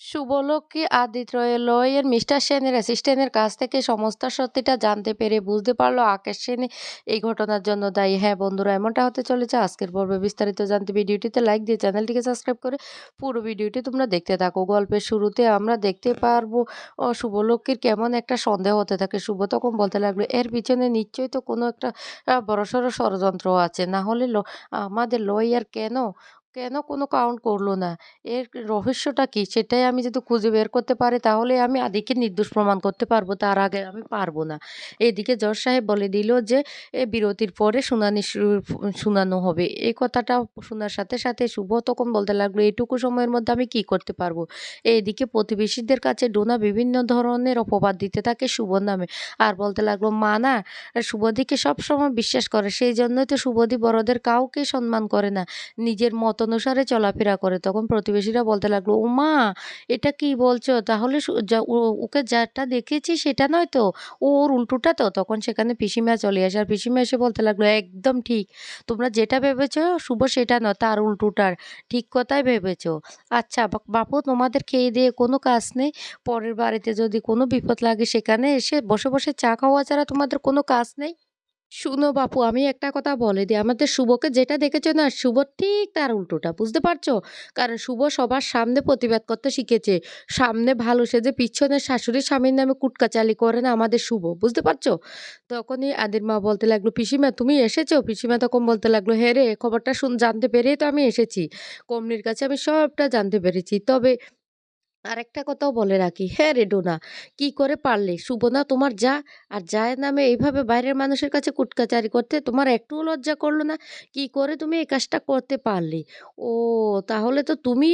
শুভলক্ষ্মী আদিত্য রয়ের মিস্টার সেনের অ্যাসিস্ট্যান্টের কাছ থেকে সমস্ত সত্যিটা জানতে পেরে বুঝতে পারল আকাশ সেন এই ঘটনার জন্য দায়ী। হ্যাঁ বন্ধুরা, এমনটা হতে চলেছে। আজকের পর্বে বিস্তারিত জানতে ভিডিওটিতে লাইক দিয়ে চ্যানেলটিকে সাবস্ক্রাইব করে পুরো ভিডিওটি তোমরা দেখতে থাকো। গল্পের শুরুতে আমরা দেখতে পারব শুভলক্ষ্মীর কেমন একটা সন্দেহ হতে থাকে। শুভ তখন বলতে লাগল, এর পিছনে নিশ্চয়ই তো কোনো একটা বড়সড় ষড়যন্ত্র আছে। না হলে আমাদের লয়ার কেন কেন কোনো কাউন্ট করল না? এর রহস্যটা কি? সেটাই আমি যদি খুঁজে বের করতে পারি, তাহলে আমি আদিকে নির্দোষ প্রমাণ করতে পারব, তার আগে আমি পারব না। এদিকে জজ সাহেব বলে দিল যে, এ বিরতির পরে শুনানি শুনানো হবে। এই কথাটা শোনার সাথে সাথে শুভ তখন বলতে লাগল এইটুকু সময়ের মধ্যে আমি কি করতে পারব? এইদিকে প্রতিবেশীদের কাছে ডোনা বিভিন্ন ধরনের অপবাদ দিতে থাকে শুভ নামে। আর বলতে লাগল, মা না, শুভদিকে সবসময় বিশ্বাস করে, সেই জন্যই তো শুভদি বড়দের কাউকে সম্মান করে না। নিজের মত অনুসারে চলাফেরা করে। তখন প্রতিবেশীরা বলতে লাগল ও মা এটা কি বলছো? তাহলে ওকে যাটা দেখেছি সেটা নয় তো? ওর উল্টোটা তো? তখন সেখানে পিসিমা চলে আসে। আর পিসিমা এসে বলতে লাগল, একদম ঠিক। তোমরা যেটা ভেবেছো শুভ সেটা নয়, তার উল্টোটার। ঠিক কথাই ভেবেছো। আচ্ছা বাপু, তোমাদের খেয়ে দিয়ে কোনো কাজ নেই? পরের বাড়িতে যদি কোনো বিপদ লাগে সেখানে এসে বসে বসে চা খাওয়া ছাড়া তোমাদের কোনো কাজ নেই? শুনো বাপু, আমি একটা কথা বলে দিই। আমাদের শুভকে যেটা দেখেছ না, শুভ ঠিক তার উল্টোটা, বুঝতে পারছ? কারণ শুভ সবার সামনে প্রতিবাদ করতে শিখেছে। সামনে ভালো সেজে পিছনে শাশুড়ি স্বামীর নামে কুটকাচালি করে না আমাদের শুভ, বুঝতে পারছ? তখনই আদির মা বলতে লাগল, পিসিমা, তুমি এসেছ? পিসিমা তখন বলতে লাগল হ্যাঁ রে, খবরটা শুন, জানতে পেরেই তো আমি এসেছি। কমলির কাছে আমি সবটা জানতে পেরেছি। তবে আরেকটা কথাও বলে রাখি হ্যাঁ রে ডোনা, কি করে পারলে? সুবনা তোমার যা, আর জায়ের নামে এইভাবে বাইরের মানুষের কাছে কুটকাচারি করতে, তোমার একটুও লজ্জা করল না? কি করে তুমি এই কাজটা করতে পারলে? ও, তাহলে তো তুমি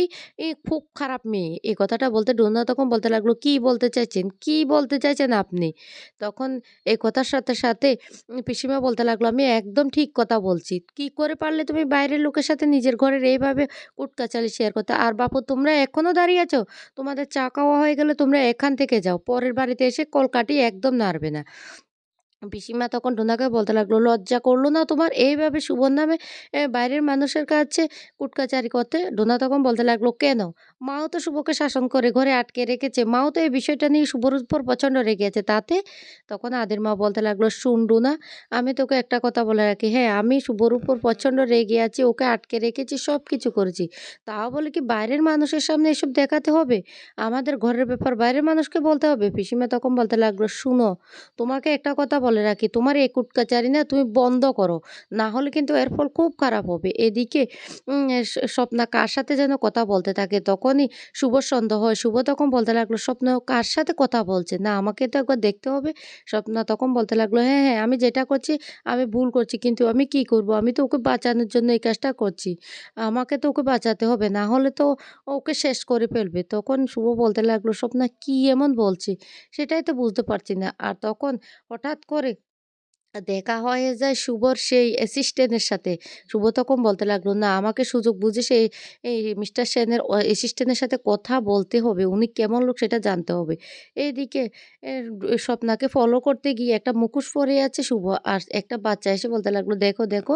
খুব খারাপ মেয়ে। এই কথাটা বলতে ডোনা তখন বলতে লাগল, কি বলতে চাইছেন? কি বলতে চাইছেন আপনি? তখন এই কথার সাথে সাথে পিসিমা বলতে লাগল, আমি একদম ঠিক কথা বলছি। কি করে পারলে তুমি বাইরের লোকের সাথে নিজের ঘরের এইভাবে কুটকাচালি শেয়ার করতে? আর বাপু, তোমরা এখনও দাঁড়িয়ে আছো? তোমাদের চা খাওয়া হয়ে গেলে তোমরা এখান থেকে যাও, পরের বাড়িতে এসে কলকাঠি একদম নাড়বে না। পিসিমা তখন ডোনাকে বলতে লাগল, লজ্জা করল না তোমার? এইভাবে শুভর নামে বাইরের মানুষের কাছে কুটকাচারি করতে? ডোনা তখন বলতে লাগল, কেন? মাও তো শুভকে শাসন করে ঘরে আটকে রেখেছে। মাও তো এই বিষয়টা নিয়ে শুভর উপর প্রচণ্ড রেগে আছে তাতে? তখন আদের মা বলতে লাগল, শুন ডোনা আমি তোকে একটা কথা বলে রাখি। হ্যাঁ আমি শুভর উপর প্রচণ্ড রেগে আছি, ওকে আটকে রেখেছি সব কিছু করেছি। তাও বলে কি বাইরের মানুষের সামনে এসব দেখাতে হবে? আমাদের ঘরের ব্যাপার বাইরের মানুষকে বলতে হবে? পিসিমা তখন বলতে লাগল, শুনো, তোমাকে একটা কথা বলে রাখি, তোমার এই কুটকাচারি না তুমি বন্ধ করো, না হলে কিন্তু এর ফল খুব খারাপ হবে। এদিকে স্বপ্না কার সাথে যেন কথা বলতে থাকে, তখনই শুভ সন্দেহ হয়। শুভ তখন বলতে লাগল, স্বপ্ন কার সাথে কথা বলছে? না, আমাকে তো একবার দেখতে হবে। স্বপ্না তখন বলতে লাগল হ্যাঁ হ্যাঁ আমি যেটা করছি, আমি ভুল করছি, কিন্তু আমি কি করব? আমি তো ওকে বাঁচানোর জন্য এই কাজটা করছি। আমাকে তো ওকে বাঁচাতে হবে, না হলে তো ওকে শেষ করে ফেলবে। তখন শুভ বলতে লাগল, স্বপ্না, কি এমন বলছে? সেটাই তো বুঝতে পারছি না। আর তখন হঠাৎ করে और দেখা হয়ে যায় শুভর সেই অ্যাসিস্ট্যান্টের সাথে। শুভ তখন বলতে লাগল, না, আমাকে সুযোগ বুঝে সেই এই মিস্টার সেনের অ্যাসিস্ট্যান্টের সাথে কথা বলতে হবে। উনি কেমন লোক সেটা জানতে হবে। এইদিকে স্বপ্নাকে ফলো করতে গিয়ে একটা মুখোশ পরে আছে শুভ। আর একটা বাচ্চা এসে বলতে লাগল, দেখো দেখো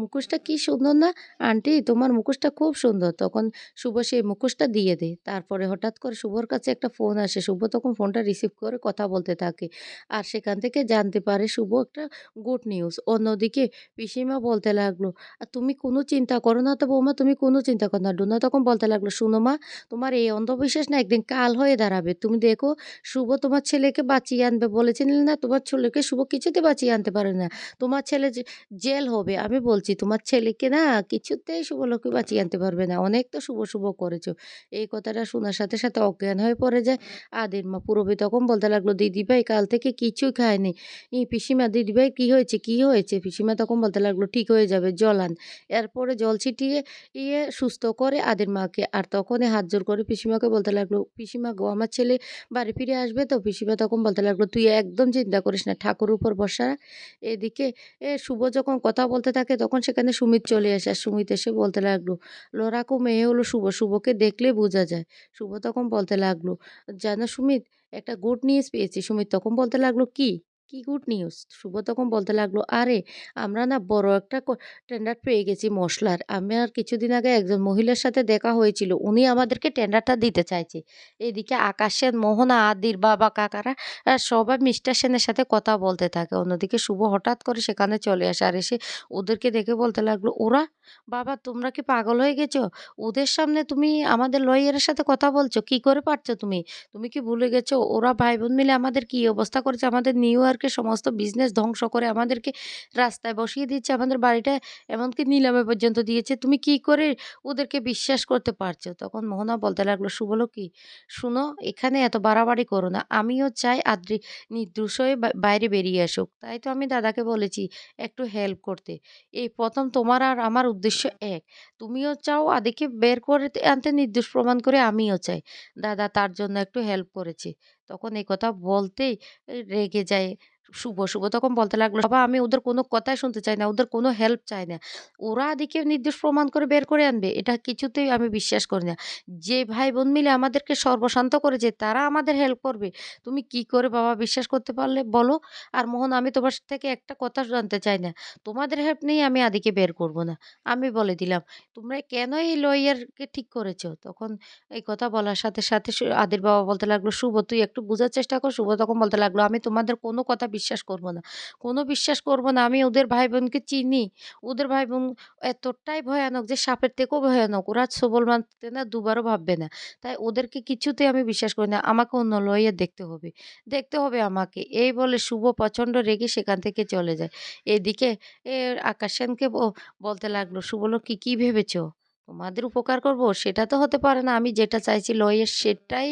মুখোশটা কি সুন্দর না? আন্টি, তোমার মুখোশটা খুব সুন্দর। তখন শুভ সেই মুখোশটা দিয়ে দেয়। তারপরে হঠাৎ করে শুভর কাছে একটা ফোন আসে। শুভ তখন ফোনটা রিসিভ করে কথা বলতে থাকে। আর সেখান থেকে জানতে পারে শুভ একটা গুড নিউজ অন্যদিকে পিসিমা বলতে লাগল, "আর তুমি কোনো চিন্তা করো না তো বৌমা, তুমি কোনো চিন্তা করো না। ডোনা তখন বলতে লাগল, শুনো মা, তোমার এই অন্ধবিশ্বাস না একদিন কাল হয়ে দাঁড়াবে। তুমি দেখো, শুভ তোমার ছেলেকে বাঁচিয়ে আনবে বলেছিলেন না, তোমার ছেলেকে শুভ কিছুতে বাঁচিয়ে আনতে পারে না। তোমার ছেলে জেল হবে। আমি বলছি, তোমার ছেলেকে না কিছুতেই শুভ শুভলোকে বাঁচিয়ে আনতে পারবে না। অনেক তো শুভ শুভ করেছ। এই কথাটা শোনার সাথে সাথে অজ্ঞান হয়ে পড়ে যায়। আদির মা পুরবী তখন বলতে লাগল দিদি ভাই কাল থেকে কিছু খায়নি। পিসিমা দিদিভাই কি হয়েছে কি হয়েছে? পিসিমা তখন বলতে লাগল, ঠিক হয়ে যাবে, জল আন। এরপরে জল ছিটিয়ে ইয়ে সুস্থ করে আদের মাকে। আর তখনই হাত জোর করে পিসিমাকে বলতে লাগল, পিসিমা গো, আমার ছেলে বাড়ি ফিরে আসবে তো? পিসিমা তখন বলতে লাগল, তুই একদম চিন্তা করিস না, ঠাকুর উপর বসা এদিকে, এ শুভ যখন কথা বলতে থাকে, তখন সেখানে সুমিত চলে আসে। আর সুমিত এসে বলতে লাগল, লড়াকু মেয়ে হলো শুভ, শুভকে দেখলে বোঝা যায়। শুভ তখন বলতে লাগল, জানো সুমিত, একটা গুড নিউজ পেয়েছি। সুমিত তখন বলতে লাগল, কি? কি গুড নিউজ? শুভ তখন বলতে লাগল, "আরে আমরা না বড় একটা টেন্ডার পেয়ে গেছি মসলার। আমার কিছুদিন আগে একজন মহিলার সাথে দেখা হয়েছিল। উনি আমাদেরকে টেন্ডারটা দিতে চাইছে।" এদিকে আকাশ সেন, মোহনা, আদির বাবা, কাকারা সবাই মিস্টার সেনের সাথে কথা বলতে থাকে। অন্যদিকে শুভ হঠাৎ করে সেখানে চলে আসে। আর এসে ওদেরকে দেখে বলতে লাগল, "ওরা? বাবা তোমরা কি পাগল হয়ে গেছো? ওদের সামনে তুমি আমাদের লয়ারের সাথে কথা বলছো? কি করে পারছ তুমি? তুমি কি ভুলে গেছো ওরা ভাই-বোন মিলে আমাদের কি অবস্থা করেছে? আমাদের নিউ ইয়র্কের সমস্ত বিজনেস ধ্বংস করে আমাদেরকে রাস্তায় বসিয়ে দিচ্ছে। আমাদের বাড়িটা এমনকি নিলামে পর্যন্ত দিয়েছে। তুমি কি করে ওদেরকে বিশ্বাস করতে পারছ?" তখন মোহনা বলতে লাগল, "শুভলক্ষ্মী, শোনো এখানে এত বাড়াবাড়ি করো না। আমিও চাই আদ্রি নির্দোষ হয়ে বাইরে বেরিয়ে আসুক। তাই তো আমি দাদাকে বলেছি একটু হেল্প করতে। এই প্রথম তোমার আর আমার উদ্দেশ্য এক। তুমিও চাও আদিকে বের করে আনতে নির্দোষ প্রমাণ করে আমিও চাই। দাদা তার জন্য একটু হেল্প করেছি। তখন এই কথা বলতেই রেগে যায়। শুভ। শুভ তখন বলতে লাগল, "বাবা আমি ওদের কোনো কথাই শুনতে চাই না। ওদের কোনো হেল্প চাই না। ওরা আদিকে নির্দেশ প্রমাণ করে বের করে আনবে এটা কিছুতেই আমি বিশ্বাস করি না। যে ভাই-বোন মিলে আমাদেরকে সর্বশান্ত করেছে তারা আমাদের হেল্প করবে। তুমি কি করে বাবা বিশ্বাস করতে পারলে বলো? আর মোহন আমি তোমার থেকে একটা কথা জানতে চাই না। তোমাদের হেল্প নিয়ে আমি আদিকে বের করব না। আমি বলে দিলাম। তোমরা কেন এই লয়ারকে ঠিক করেছ?" তখন এই কথা বলার সাথে, সাথে আদির বাবা বলতে লাগল, "শুভ তুই একটু বোঝার চেষ্টা কর।" শুভ তখন বলতে লাগল, "আমি তোমাদের কোনো কথা বিশ্বাস করব না। কোনো বিশ্বাস করব না। আমি ওদের ভাই-বোনকে চিনি। ওদের ভাই-বোন এতটাই ভয়ানক যে সাপের থেকেও ভয়ানক। ওরা ছোবল মানতে না দুবারও ভাববে না। তাই ওদেরকে কিছুতেই আমি বিশ্বাস করি না। আমাকে অন্য লয়ার দেখতে হবে। দেখতে হবে আমাকে।" এই বলে শুভ প্রচণ্ড রেগে সেখান থেকে চলে যায়। এদিকে এ আকাশ সেনকে বলতে লাগল, "শুভলক্ষ্মী কি ভেবেছ? তোমাদের উপকার করব? সেটা তো হতে পারে না। আমি যেটা চাইছি লয়ের সেটাই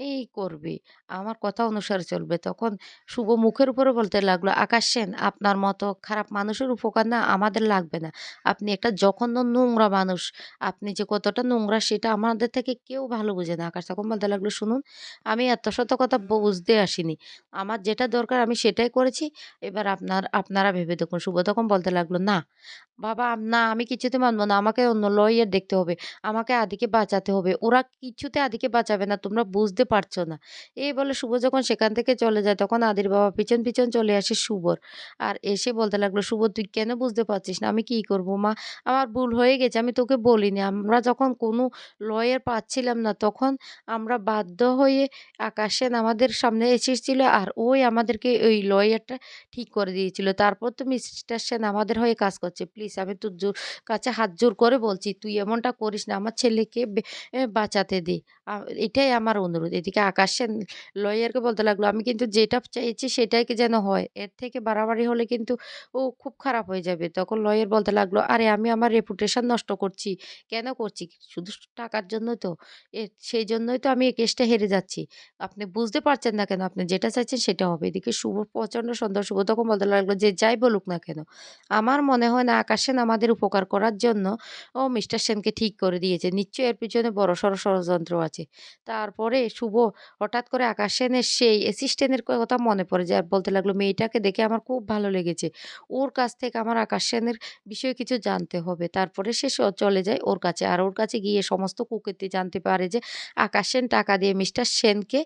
এই করবে। আমার কথা অনুসারে চলবে।" তখন শুভ মুখের উপরে বলতে লাগল, "আকাশ সেন আপনার মতো খারাপ মানুষের উপকার না আমাদের লাগবে না। আপনি একটা জঘন্য নোংরা মানুষ। আপনি যে কতটা নোংরা সেটা আমাদের থেকে কেউ ভালো বোঝে না।" আকাশ তখন বলতে লাগল, "শুনুন আমি এত শত কথা বুঝতে আসিনি। আমার যেটা দরকার আমি সেটাই করেছি। এবার আপনার আপনারা ভেবে দেখুন।" শুভ তখন বলতে লাগল, "না বাবা না আমি কিছুতে মানব না। আমাকে অন্য লয়ার দেখতে হবে। আমাকে আদিকে বাঁচাতে হবে। ওরা কিছুতে আদিকে বাঁচাবে না। তোমরা বুঝতে পারছ না।" এই বলে শুভ যখন সেখান থেকে চলে যায় তখন আদির বাবা পিছন, পিছন চলে আসে শুভর। আর এসে বলতে লাগল, "শুভ তুই কেন বুঝতে পারছিস না? আমি কি করব মা? আমার ভুল হয়ে গেছে। আমি তোকে বলিনি। আমরা যখন কোনো লয়ের পাচ্ছিলাম না তখন আমরা বাধ্য হয়ে আকাশ আমাদের সামনে এসেছিল আর ওই আমাদেরকে ওই লয়ারটা ঠিক করে দিয়েছিল। তারপর তো মিস্টার সেন আমাদের হয়ে কাজ করছে। প্লিজ আমি তোর কাছে হাত জোর করে বলছি তুই এমনটা করিস না। আমার ছেলেকে বাঁচাতে দে। এটাই আমার অনুরোধ।" এদিকে আকাশ লয়ারকে বলতে লাগল, "আমি কিন্তু যেটা চাইছি সেটাই যেন হয়। এর থেকে বাড়াবাড়ি হলে কিন্তু ও খুব খারাপ হয়ে যাবে।" তখন লয়ার বলতে লাগল, "আরে আমি আমার রেপুটেশন নষ্ট করছি। কেন করছি? শুধু টাকার জন্যই তো। সেই জন্যই তো আমি এই কেসটা হেরে যাচ্ছি। আপনি বুঝতে পারছেন না কেন? আপনি যেটা চাইছেন সেটা হবে।" এদিকে শুভ প্রচণ্ড সন্দেহ। শুভ তখন বলতে লাগল, "যে যাই বলুক না কেন, আমার মনে হয় না আকাশ সেন আমাদের উপকার করার জন্য ও মিস্টার সেনকে ঠিক করে দিয়েছে। নিশ্চয়ই এর পিছনে বড়সড় ষড়যন্ত্র আছে।" তারপরে শুভ হঠাৎ করে আকাশ সেনের সেই অ্যাসিস্ট্যান্টের কথা মনে পড়ে যায় বলতে লাগল, "মেয়েটাকে দেখে আমার খুব ভালো লেগেছে। ওর কাছ থেকে আমার আকাশ সেনের বিষয়ে কিছু জানতে হবে।" তারপরে সে চলে যায় ওর কাছে। আর ওর কাছে গিয়ে সমস্ত কুকীর্তি জানতে পারে যে আকাশ সেন টাকা দিয়ে মিস্টার সেনকে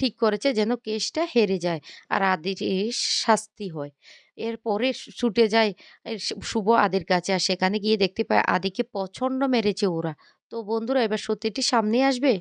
ঠিক করেছে যেন কেসটা হেরে যায় আর আদির শাস্তি হয়। এরপরে ছুটে যায় শুভ আদের কাছে। আর সেখানে গিয়ে দেখতে পায় আদিকে প্রচণ্ড মেরেছে ওরা। তো বন্ধুরা, এবার সত্যিটি সামনে আসবে?